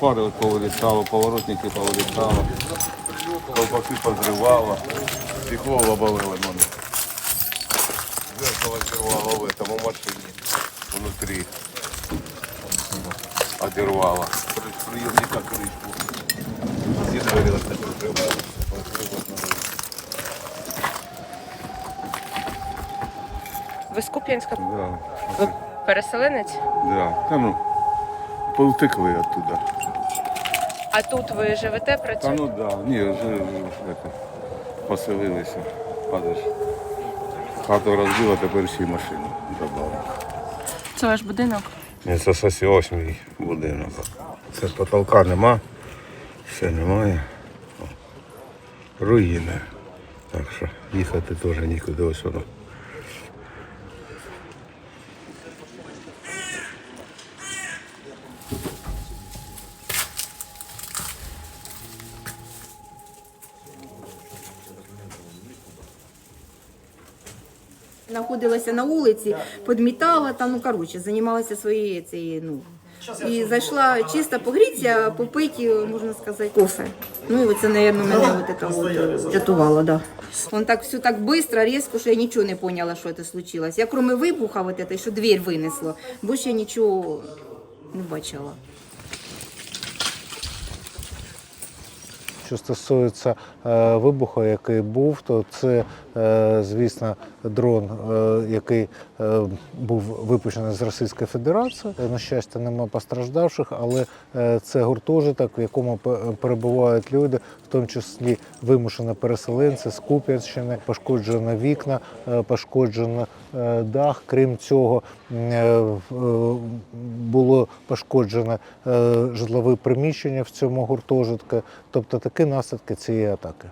Фари от повилітало, поворотники повилітало, колпаки позривало, стекло лобовило мене. Зеркало зірвало в этому машині внутрі. Одірвало. Приємника кришку. Всі довірилися, що Ви з Куп'янська? Да. Ви переселенець? Да. Та ну, повтекли оттуда. А тут ви живете, Та працюєте? ну да, ні, вже это, поселилися. Падаш. Хату розбила, тепер ще й машину добавили. Це ваш будинок? Ні, це сосі ось мій будинок. Це потолка нема, все немає. О, Руїни. Так що їхати теж нікуди ось воно. Знаходилася на вулиці, підмітала там, ну коротше, займалася своєю цією, ну. І зайшла чисто погрітися, попити, можна сказати, кофе. Ну і оце, мабуть, мене от от рятувало, да. Вон так все так швидко, різко, що я нічого не поняла, що це случилось. Я кроме вибуха, вот это, що двір винесло, більше я нічого не бачила. Що стосується е, вибуху, який був, то це, е, звісно, дрон, е, який був випущений з Російської Федерації. На щастя, нема постраждавших, але це гуртожиток, в якому перебувають люди, в тому числі вимушені переселенці з Куп'янщини, пошкоджено вікна, пошкоджено дах. Крім цього, було пошкоджено е, житлове приміщення в цьому гуртожитку. Тобто такі наслідки цієї атаки.